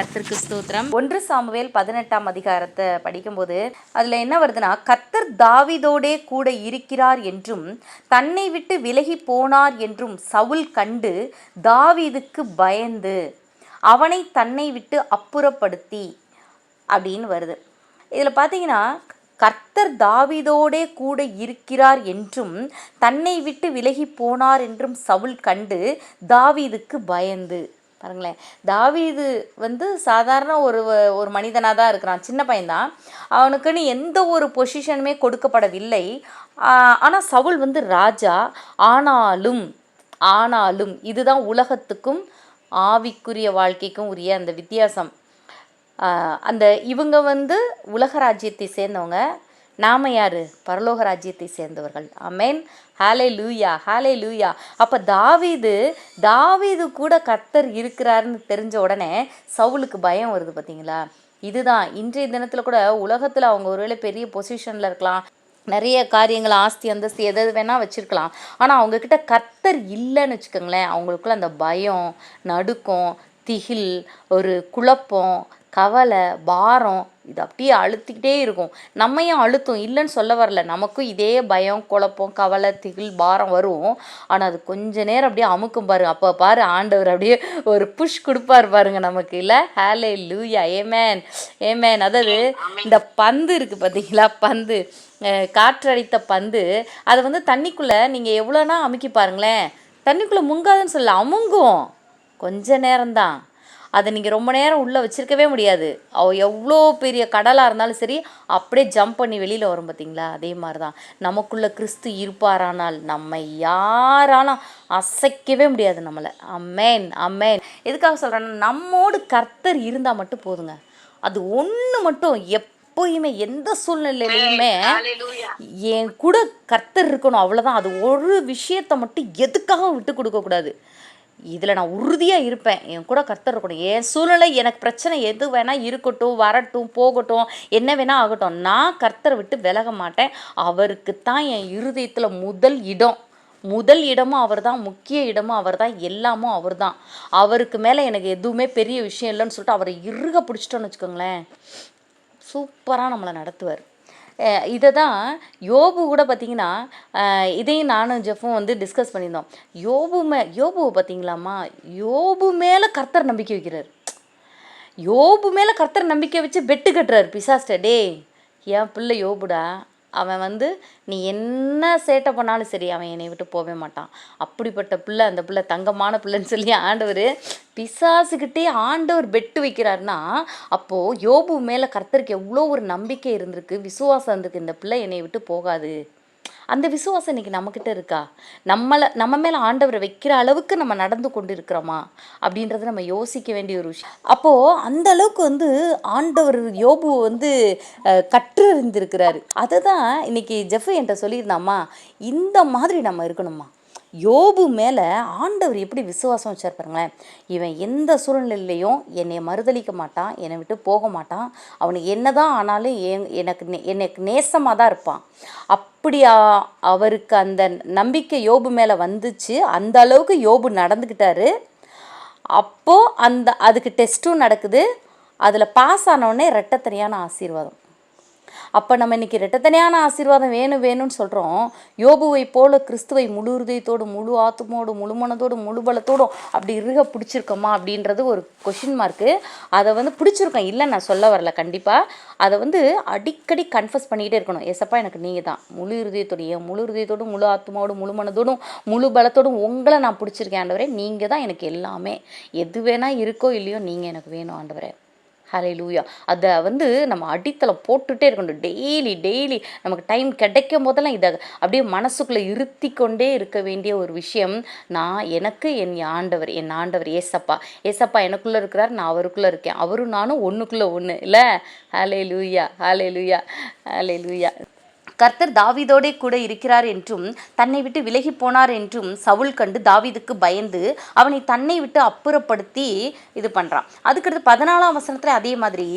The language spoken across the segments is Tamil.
கர்த்தருக்கு ஸ்தோத்திரம். ஒன்று சாமுவேல் பதினெட்டாம் அதிகாரத்தை படிக்கும்போது அதில் என்ன வருதுன்னா கர்த்தர் தாவீதோடே கூட இருக்கிறார் என்றும் தன்னை விட்டு விலகி போனார் என்றும் சவுல் கண்டு தாவீதுக்கு பயந்து அவனை தன்னை விட்டு அப்புறப்படுத்தி அப்படின்னு வருது. இதில் பார்த்தீங்கன்னா கர்த்தர் தாவிதோடே கூட இருக்கிறார் என்றும் தன்னை விட்டு விலகி போனார் என்றும் சவுல் கண்டு தாவீதுக்கு பயந்து. பாருங்களேன். தாவீது வந்து சாதாரண ஒரு ஒரு மனிதனாக தான் இருக்கிறான். சின்ன பையன்தான். அவனுக்குன்னு எந்த ஒரு பொசிஷனுமே கொடுக்கப்படவில்லை. ஆனால் சவுல் வந்து ராஜா. ஆனாலும் ஆனாலும் இதுதான் உலகத்துக்கும் ஆவிக்குரிய வாழ்க்கைக்கும் உரிய அந்த வித்தியாசம். அந்த இவங்க வந்து உலக ராஜ்யத்தை சேர்ந்தவங்க. நாம யார்? பரலோக ராஜ்யத்தை சேர்ந்தவர்கள். அமேன் ஹாலே லூயா ஹாலே லூயா அப்போ தாவீது தாவீது கூட கத்தர் இருக்கிறாருன்னு தெரிஞ்ச உடனே சவுலுக்கு பயம் வருது பார்த்தீங்களா இதுதான். இன்றைய தினத்தில் கூட உலகத்தில் அவங்க ஒருவேளை பெரிய பொசிஷனில் இருக்கலாம். நிறைய காரியங்கள் ஆஸ்தி அந்தஸ்து எது எது வேணால் வச்சுருக்கலாம். ஆனால் அவங்கக்கிட்ட கத்தர் இல்லைன்னு வச்சுக்கோங்களேன். அவங்களுக்குள்ள அந்த பயம் நடுக்கம் திகில் ஒரு குழப்பம் கவலை பாரம் இது அப்படியே அழுத்திக்கிட்டே இருக்கும். நம்மையும் அழுத்தும்? இல்லைன்னு சொல்ல வரல. நமக்கும் இதே பயம் குழப்பம் கவலை திகில் பாரம் வரும். ஆனால் அது கொஞ்ச நேரம் அப்படியே அமுக்கும் பாரு அப்போ பாரு ஆண்டவர் அப்படியே ஒரு புஷ் கொடுப்பார் பாருங்க நமக்கு. இல்லை? ஹேலே லூயா ஏமேன் ஏமேன் அதாவது இந்த பந்து இருக்குது பார்த்தீங்களா பந்து. காற்றடித்த பந்து. அதை வந்து தண்ணிக்குள்ளே நீங்கள் எவ்வளோனா அமுக்கி பாருங்களேன். தண்ணிக்குள்ளே முங்காதுன்னு சொல்ல அமுங்கும். கொஞ்ச நேரம்தான். அதை நீங்கள் ரொம்ப நேரம் உள்ளே வச்சிருக்கவே முடியாது. அவ எவ்வளோ பெரிய கடலாக இருந்தாலும் சரி அப்படியே ஜம்ப் பண்ணி வெளியில் வரும் பார்த்தீங்களா அதே மாதிரி தான் நமக்குள்ள கிறிஸ்து இருப்பாரானால் நம்மை யாராலும் அசைக்கவே முடியாது நம்மளை. அம்மேன் அம்மேன் எதுக்காக சொல்கிறேன்னா நம்மோடு கர்த்தர் இருந்தால் மட்டும் போதுங்க. அது ஒன்று மட்டும் எப்போயுமே எந்த சூழ்நிலையிலையுமே என் கூட கர்த்தர் இருக்கணும் அவ்வளோதான் அது ஒரு விஷயத்தை மட்டும் எதுக்காகவும் விட்டு கொடுக்கக்கூடாது இதில் நான் உறுதியாக இருப்பேன். என் கூட கர்த்தர் இருக்கணும். என் சூழ்நிலை எனக்கு பிரச்சனை எது வேணால் இருக்கட்டும் வரட்டும் போகட்டும் என்ன வேணால் ஆகட்டும். நான் கர்த்தரை விட்டு விலக மாட்டேன். அவருக்கு தான் என் இருதயத்தில் முதல் இடம். முதல் இடமும் அவர் தான் முக்கிய இடமும் அவர் தான் எல்லாமும் அவர் தான் அவருக்கு மேலே எனக்கு எதுவுமே பெரிய விஷயம் இல்லைன்னு சொல்லிட்டு அவரை இறுக பிடிச்சிட்டோன்னு வச்சுக்கோங்களேன். சூப்பராக நம்மளை நடத்துவார். இதை தான் யோபு கூட பார்த்தீங்கன்னா இதையும் நானும் ஜெஃபும் வந்து டிஸ்கஸ் பண்ணியிருந்தோம். யோபு மே யோபுவை பார்த்தீங்களாம்மா யோபு மேலே கர்த்தர் நம்பிக்கை வைக்கிறார். யோபு மேலே கர்த்தர் நம்பிக்கை வச்சு பெட்டு கட்டுறாரு பிசாஸ்ட டே என் பிள்ளை யோபுடா. அவன் வந்து நீ என்ன சேட்டை பண்ணாலும் சரி அவன் என்னை விட்டு போகவே மாட்டான். அப்படிப்பட்ட பிள்ளை அந்த பிள்ளை தங்கமான பிள்ளைன்னு சொல்லி ஆண்டவர் பிசாசுக்கிட்டே ஆண்டவர் பெட்டு வைக்கிறாருன்னா அப்போது யோபு மேலே கர்த்தருக்கு எவ்வளோ ஒரு நம்பிக்கை இருந்திருக்கு விசுவாசம் இருந்திருக்கு இந்த பிள்ளை என்னை விட்டு போகாது. அந்த விசுவாசம் இன்னைக்கு நம்மக்கிட்ட இருக்கா? நம்மளை நம்ம மேலே ஆண்டவரை வைக்கிற அளவுக்கு நம்ம நடந்து கொண்டு இருக்கிறோமா அப்படின்றத நம்ம யோசிக்க வேண்டிய ஒரு விஷயம். அப்போது அந்த அளவுக்கு வந்து ஆண்டவர் யோபு வந்து கற்றறிந்திருக்கிறாரு. அதை தான் இன்றைக்கி ஜெஃப் என்கிட்ட சொல்லியிருந்தாம்மா இந்த மாதிரி நம்ம இருக்கணுமா யோபு மேலே ஆண்டவர் எப்படி விசுவாசம் வச்சார் பாருங்களேன். இவன் எந்த சூழ்நிலையிலையும் என்னை மறுதளிக்க மாட்டான் என்னை விட்டு போக மாட்டான். அவனுக்கு என்னதான் ஆனாலும் எனக்கு நே- எனக்கு நேசமாக தான் இருப்பான். அப்படி அவருக்கு அந்த நம்பிக்கை யோபு மேலே வந்துச்சு. அந்த அளவுக்கு யோபு நடந்துக்கிட்டாரு அப்போது அந்த அதுக்கு டெஸ்ட்டும் நடக்குது. அதில் பாஸ் ஆனவுடனே ரெட்டத்தனியான ஆசீர்வாதம். அப்போ நம்ம இன்றைக்கி ரெட்டத்தனையான ஆசீர்வாதம் வேணும் வேணும்னு சொல்கிறோம் யோபுவை போல கிறிஸ்துவை முழு ஹிருதயத்தோடு முழு ஆத்துமோடு முழு மனதோடு முழு பலத்தோடும் அப்படி இருக பிடிச்சிருக்கோமா அப்படின்றது ஒரு கொஷின் மார்க்கு அதை வந்து பிடிச்சிருக்கோம். இல்லை நான் சொல்ல வரல. கண்டிப்பாக அதை வந்து அடிக்கடி கன்ஃபஸ் பண்ணிக்கிட்டே இருக்கணும். எசப்பா எனக்கு நீங்கள் தான். முழு இருதயத்தோடு முழு ஹிருதயத்தோடும் முழு ஆத்மாவோடும் முழு மனதோடும் முழு பலத்தோடும் உங்களை நான் பிடிச்சிருக்கேன் ஆண்டவரே. நீங்கள் தான் எனக்கு எல்லாமே. எது வேணால் இருக்கோ இல்லையோ நீங்கள் எனக்கு வேணும் ஆண்டவரே. ஹலே லூயா அதை வந்து நம்ம அடித்தளம் போட்டுகிட்டே இருக்கணும். டெய்லி டெய்லி நமக்கு டைம் கிடைக்கும் போதெல்லாம் இதை அப்படியே மனசுக்குள்ளே இருத்தி கொண்டே இருக்க வேண்டிய ஒரு விஷயம். நான் எனக்கு என் ஆண்டவர் என் ஆண்டவர் ஏசப்பா. ஏசப்பா எனக்குள்ளே இருக்கிறார் நான் அவருக்குள்ளே இருக்கேன். அவரும் நானும் ஒன்றுக்குள்ளே ஒன்று இல்லை? ஹலே லூயா ஹலே லூயா ஹலே லூயா கர்த்தர் தாவிதோடே கூட இருக்கிறார் என்றும் தன்னை விட்டு விலகி போனார் என்றும் சவுல் கண்டு தாவிதுக்கு பயந்து அவனை தன்னை விட்டு அப்புறப்படுத்தி இது பண்ணுறான் அதுக்கடுத்து பதினாலாம் வசனத்தில் அதே மாதிரி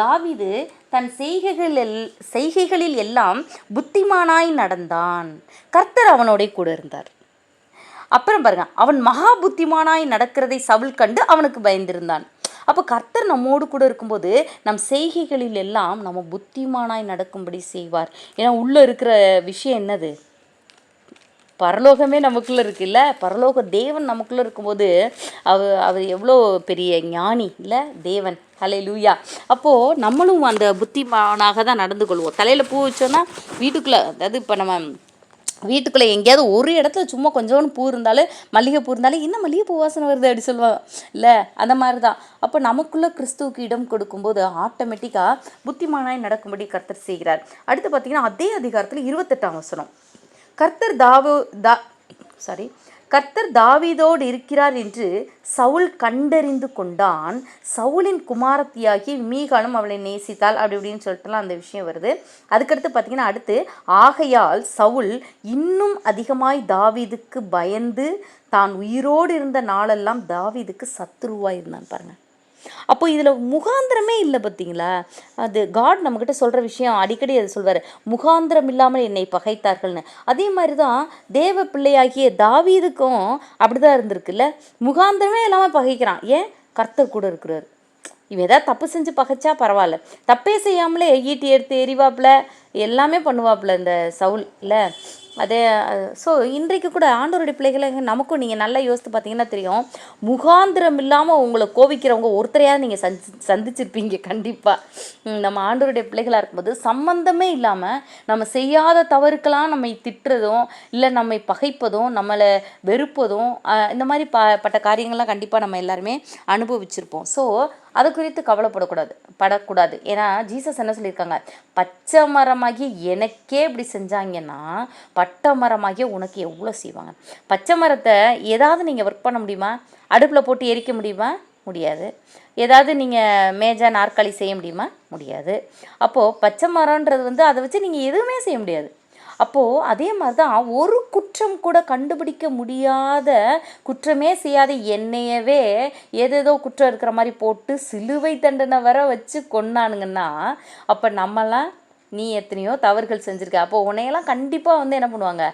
தாவிது தன் செய்கைகளில் செய்கைகளில் எல்லாம் புத்திமானாய் நடந்தான். கர்த்தர் அவனோடே கூட இருந்தார். அப்புறம் பாருங்க அவன் மகா புத்திமானாய் நடக்கிறதை சவுல் கண்டு அவனுக்கு பயந்திருந்தான். அப்போ கர்த்தர் நம்மோடு கூட இருக்கும்போது நம் செய்கைகளில் எல்லாம் நம்ம புத்திமானாய் நடக்கும்படி செய்வார். ஏன்னா உள்ளே இருக்கிற விஷயம் என்னது? பரலோகமே நமக்குள்ளே இருக்குல்ல? பரலோக தேவன் நமக்குள்ளே இருக்கும்போது அவ அவர் எவ்வளோ பெரிய ஞானி இல்லை? தேவன். ஹலே லூயா அப்போது நம்மளும் அந்த புத்திமானாக தான் நடந்து கொள்வோம். தலையில் பூ வச்சோன்னா வீட்டுக்குள்ளே அதாவது இப்போ நம்ம வீட்டுக்குள்ளே எங்கேயாவது ஒரு இடத்துல சும்மா கொஞ்சோண்டு பூ இருந்தாலும் மல்லிகை பூ இருந்தாலும் என்ன மல்லிகை பூ வாசனை வருது? அப்படி சொல்லுவாங்க இல்லை அந்த மாதிரி தான் அப்போ நமக்குள்ளே கிறிஸ்துவுக்கு இடம் கொடுக்கும்போது ஆட்டோமேட்டிக்காக புத்திமானாய் நடக்கும்படி கர்த்தர் செய்கிறார். அடுத்து பார்த்தீங்கன்னா அதே அதிகாரத்தில் இருபத்தெட்டாம் வசனம். கர்த்தர் தாவு தா சாரி கர்த்தர் தாவீதோடு இருக்கிறார் என்று சவுல் கண்டறிந்து கொண்டான். சவுலின் குமாரத்தியாகி மீகாலும் அவளை நேசித்தாள் அப்படி இப்படின்னு சொல்லிட்டுலாம் அந்த விஷயம் வருது. அதுக்கடுத்து பார்த்தீங்கன்னா அடுத்து ஆகையால் சவுல் இன்னும் அதிகமாய் தாவீதுக்கு பயந்து தான் உயிரோடு இருந்த நாளெல்லாம் தாவீதுக்கு சத்துருவாக இருந்தான் பாருங்கள் அப்போ இதில் முகாந்திரமே இல்லை பார்த்தீங்களா அது காட் நம்மக்கிட்ட சொல்கிற விஷயம் அடிக்கடி அது சொல்வார். முகாந்திரம் இல்லாமல் என்னை பகைத்தார்கள்னு. அதே மாதிரி தான் தேவ பிள்ளையாகிய தாவீதுக்கும் அப்படி தான் இருந்திருக்குல்ல? முகாந்திரமே இல்லாமல் பகைக்கிறான். ஏன்? கர்த்தர் கூட இருக்கிறார். இவன் ஏதாவது தப்பு செஞ்சு பகைச்சா பரவாயில்ல. தப்பே செய்யாமலே ஈட்டி எடுத்து எரிவாப்பில் எல்லாமே பண்ணுவாப்புல இந்த சவுல் இல்லை அதே ஸோ இன்றைக்கு கூட ஆண்டோருடைய பிள்ளைகளை நமக்கும் நீங்கள் நல்லா யோசித்து பார்த்தீங்கன்னா தெரியும். முகாந்திரம் இல்லாமல் உங்களை கோவிக்கிறவங்க ஒருத்தரையாவது நீங்கள் சந்தி சந்திச்சிருப்பீங்க கண்டிப்பாக நம்ம ஆண்டோருடைய பிள்ளைகளாக இருக்கும்போது சம்மந்தமே இல்லாமல் நம்ம செய்யாத தவறுக்கெல்லாம் நம்மை திட்டுறதும் இல்லை நம்மை பகைப்பதும் நம்மளை வெறுப்பதும் இந்த மாதிரி ப பட்ட காரியங்கள்லாம் கண்டிப்பாக நம்ம எல்லாருமே அனுபவிச்சிருப்போம். ஸோ அது குறித்து கவலைப்படக்கூடாது படக்கூடாது. ஏன்னா ஜீசஸ் என்ன சொல்லியிருக்காங்க? பச்சை மரமாகி எனக்கே இப்படி செஞ்சாங்கன்னா பட்டை மரமாகிய உனக்கு எவ்வளோ செய்வாங்க? பச்சை மரத்தை ஏதாவது நீங்கள் ஒர்க் பண்ண முடியுமா? அடுப்பில் போட்டு எரிக்க முடியுமா? முடியாது. ஏதாவது நீங்கள் மேஜா நாற்காலி செய்ய முடியுமா? முடியாது. அப்போது பச்சை மரம்ன்றது வந்து அதை வச்சு நீங்கள் எதுவுமே செய்ய முடியாது. அப்போது அதே மாதிரி தான் ஒரு குற்றம் கூட கண்டுபிடிக்க முடியாத குற்றமே செய்யாத என்னையவே ஏதேதோ குற்றம் இருக்கிற மாதிரி போட்டு சிலுவை தண்டனை வர வச்சு கொன்னானுங்கன்னா அப்போ நம்மலாம் நீ எத்தனையோ தவறுகள் செஞ்சுருக்க. அப்போ உன்னையெல்லாம் கண்டிப்பாக வந்து என்ன பண்ணுவாங்க?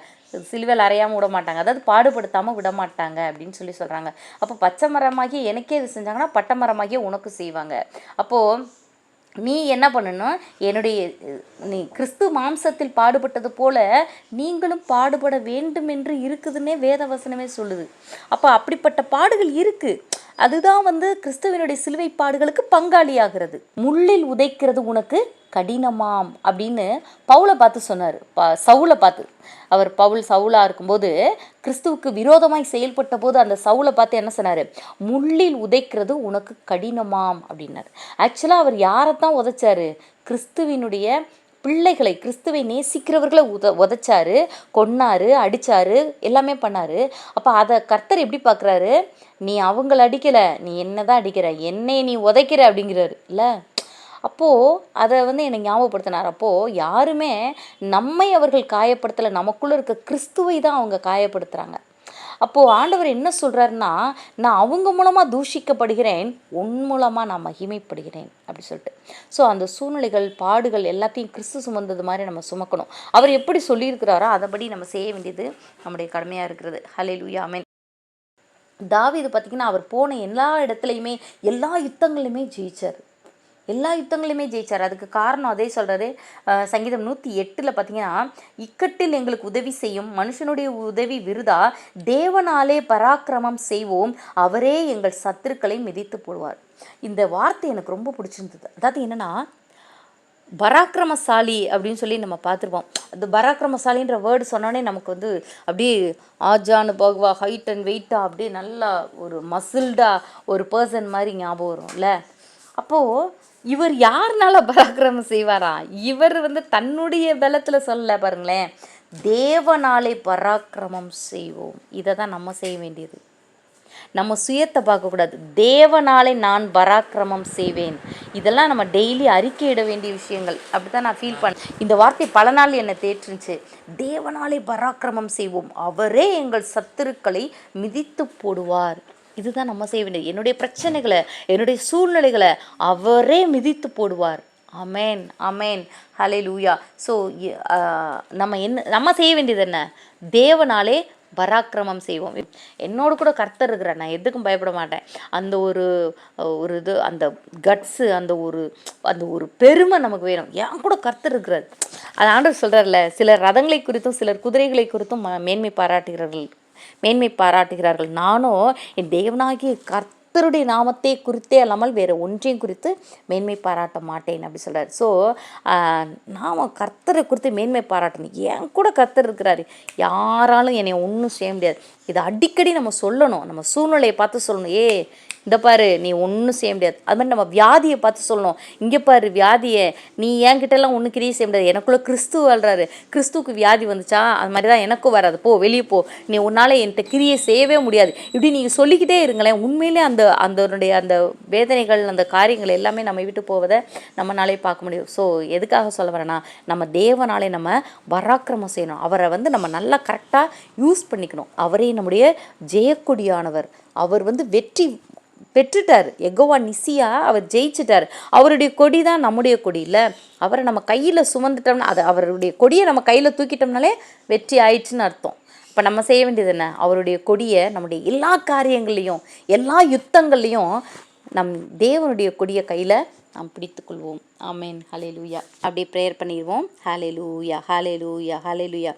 சிலுவையில் அறையாமல் விட மாட்டாங்க. அதாவது பாடுபடுத்தாமல் விட மாட்டாங்க அப்படின்னு சொல்லி சொல்கிறாங்க அப்போ பச்சை மரமாகி எனக்கே இது செஞ்சாங்கன்னா பட்டை மரமாகிய உனக்கு செய்வாங்க. அப்போது நீ என்ன பண்ணணும்? என்னுடைய நீ கிறிஸ்து மாம்சத்தில் பாடுபட்டது போல நீங்களும் பாடுபட வேண்டும் என்று இருக்குதுன்னே வேத வசனமே சொல்லுது. அப்போ அப்படிப்பட்ட பாடுகள் இருக்குது அதுதான் வந்து கிறிஸ்துவனுடைய சிலுவை பாடுகளுக்கு பங்காளியாகிறது. முள்ளில் உதைக்கிறது உனக்கு கடினமாம் அப்படின்னு பவுலை பார்த்து சொன்னார். ப சவுலை பார்த்து. அவர் பவுல் சவுலா இருக்கும்போது கிறிஸ்துவுக்கு விரோதமாய் செயல்பட்ட போது அந்த சவுலை பார்த்து என்ன சொன்னார்? முள்ளில் உதைக்கிறது உனக்கு கடினமாம் அப்படின்னார். ஆக்சுவலாக அவர் யாரைத்தான் உதைச்சாரு? கிறிஸ்துவினுடைய பிள்ளைகளை கிறிஸ்துவை நேசிக்கிறவர்களை உத உதைச்சாரு கொன்னாரு அடித்தாரு எல்லாமே பண்ணாரு. அப்போ அதை கர்த்தர் எப்படி பார்க்குறாரு நீ அவங்கள அடிக்கலை நீ என்ன தான் அடிக்கிற என்னை நீ உதைக்கிற அப்படிங்கிறாரு. இல்லை? அப்போது அதை வந்து என்னை ஞாபகப்படுத்தினார். அப்போது யாருமே நம்மை அவர்கள் காயப்படுத்தலை நமக்குள்ளே இருக்க கிறிஸ்துவை தான் அவங்க காயப்படுத்துகிறாங்க அப்போது ஆண்டவர் என்ன சொல்கிறாருன்னா நான் அவங்க மூலமாக தூஷிக்கப்படுகிறேன் உன் மூலமாக நான் மகிமைப்படுகிறேன் அப்படி சொல்லிட்டு. ஸோ அந்த சூழ்நிலைகள் பாடுகள் எல்லாத்தையும் கிறிஸ்து சுமந்தது மாதிரி நம்ம சுமக்கணும். அவர் எப்படி சொல்லியிருக்கிறாரோ அதைபடி நம்ம செய்ய வேண்டியது நம்முடைய கடமையாக இருக்கிறது. ஹலே லூயாமேன் இது பார்த்திங்கன்னா அவர் போன எல்லா இடத்துலையுமே எல்லா யுத்தங்களையுமே ஜெயிச்சார். எல்லா யுத்தங்களையுமே ஜெயிச்சார். அதுக்கு காரணம் அதே சொல்கிறாரு சங்கீதம் நூற்றி எட்டில் பார்த்தீங்கன்னா இக்கட்டில் எங்களுக்கு உதவி செய்யும் மனுஷனுடைய உதவி விருதா தேவனாலே பராக்கிரமம் செய்வோம் அவரே எங்கள் சத்துருக்களை மிதித்து போடுவார். இந்த வார்த்தை எனக்கு ரொம்ப பிடிச்சிருந்தது. அதாவது என்னென்னா பராக்கிரமசாலி அப்படின்னு சொல்லி நம்ம பார்த்துருப்போம். அந்த பராக்கிரமசாலின்ற வேர்டு சொன்னோடனே நமக்கு வந்து அப்படியே ஆஜானு பகுவா ஹைட் அண்ட் வெயிட்டாக அப்படியே நல்லா ஒரு மசில்டாக ஒரு பர்சன் மாதிரி ஞாபகம் வரும்ல? அப்போது இவர் யாருனால பராக்கிரமம் செய்வாரா? இவர் வந்து தன்னுடைய பலத்தில் சொல்லலை பாருங்களேன் தேவனாலே பராக்கிரமம் செய்வோம். இதை தான் நம்ம செய்ய வேண்டியது. நம்ம சுயத்தை பார்க்கக்கூடாது தேவனாலே நான் பராக்கிரமம் செய்வேன். இதெல்லாம் நம்ம டெய்லி அறிக்கையிட வேண்டிய விஷயங்கள். அப்படி தான் நான் ஃபீல் பண்ணேன் இந்த வார்த்தை பல நாள் என்னை தேற்றுச்சு தேவனாலே பராக்கிரமம் செய்வோம். அவரே எங்கள் சத்துருக்களை மிதித்து போடுவார். இதுதான் நம்ம செய்ய வேண்டியது. என்னுடைய பிரச்சனைகளை என்னுடைய சூழ்நிலைகளை அவரே மிதித்து போடுவார். அமேன் அமேன் ஹலே லூயா ஸோ நம்ம என்ன நம்ம செய்ய வேண்டியது என்ன? தேவனாலே பராக்கிரமம் செய்வோம். என்னோட கூட கர்த்தர் இருக்கிறார். நான் எதுக்கும் பயப்பட மாட்டேன். அந்த ஒரு ஒரு இது அந்த கட்ஸு அந்த ஒரு அந்த ஒரு பெருமை நமக்கு வேணும். என் கூட கர்த்தர் இருக்கிறார். அது ஆண்டவர் சொல்கிறார்ல சிலர் ரதங்களை குறித்தும் சிலர் குதிரைகளை குறித்தும் ம- மேன்மை பாராட்டுகிறார்கள் மேன்மை பாராட்டுகிறார்கள். நானும் என் தேவனாகிய கர்த்தருடைய நாமத்தை குறித்தே அல்லாமல் வேறு ஒன்றையும் குறித்து மேன்மை பாராட்ட மாட்டேன் அப்படி சொல்கிறார் ஸோ நாம் கர்த்தரை குறித்து மேன்மை பாராட்டணும். ஏன் கூட கர்த்தர் இருக்கிறாரு? யாராலும் என்னை ஒன்றும் செய்ய முடியாது. இதை அடிக்கடி நம்ம சொல்லணும். நம்ம சூழ்நிலையை பார்த்து சொல்லணும். ஏ இந்த பாரு நீ ஒன்றும் செய்ய முடியாது. அது மாதிரி நம்ம வியாதியை பார்த்து சொல்லணும். இங்கே பாரு வியாதியை. நீ என்கிட்டலாம் ஒன்றும் கிரியை செய்ய முடியாது. எனக்குள்ளே கிறிஸ்து வாழ்றாரு. கிறிஸ்துவுக்கு வியாதி வந்துச்சா? அது மாதிரி தான் எனக்கும் வராது. போ வெளியே போ. நீ உன்னால் என்கிட்ட கிரியை செய்யவே முடியாது. இப்படி நீங்கள் சொல்லிக்கிட்டே இருங்களேன். உண்மையிலே அந்த அதனுடைய அந்த வேதனைகள் அந்த காரியங்கள் எல்லாமே நம்ம விட்டு போவதை நம்மளாலே பார்க்க முடியும். ஸோ எதுக்காக சொல்ல வரேன்னா நம்ம தேவனாலே நம்ம பராக்கிரமம் செய்யணும். அவரை வந்து நம்ம நல்லா கரெக்டாக யூஸ் பண்ணிக்கணும். அவரே நம்முடைய ஜெயக்கொடியானவர். அவர் வந்து வெற்றி பெற்றுட்டார். எகோவா நிசியா அவர் ஜெயிச்சிட்டார். அவருடைய கொடி தான் நம்முடைய கொடி இல்லை. அவரை நம்ம கையில் சுமந்துட்டோம்னா அது அவருடைய கொடியை நம்ம கையில் தூக்கிட்டோம்னாலே வெற்றி ஆயிடுச்சுன்னு அர்த்தம். இப்போ நம்ம செய்ய வேண்டியது என்ன? அவருடைய கொடியை நம்முடைய எல்லா காரியங்கள்லையும் எல்லா யுத்தங்கள்லையும் நம் தேவனுடைய கொடியை கையில் நாம் பிடித்துக்கொள்வோம் ஆமேன். ஹலே லூயா அப்படியே ப்ரேயர் பண்ணிடுவோம். ஹலே லூயா ஹலே லூயா ஹலே லூயா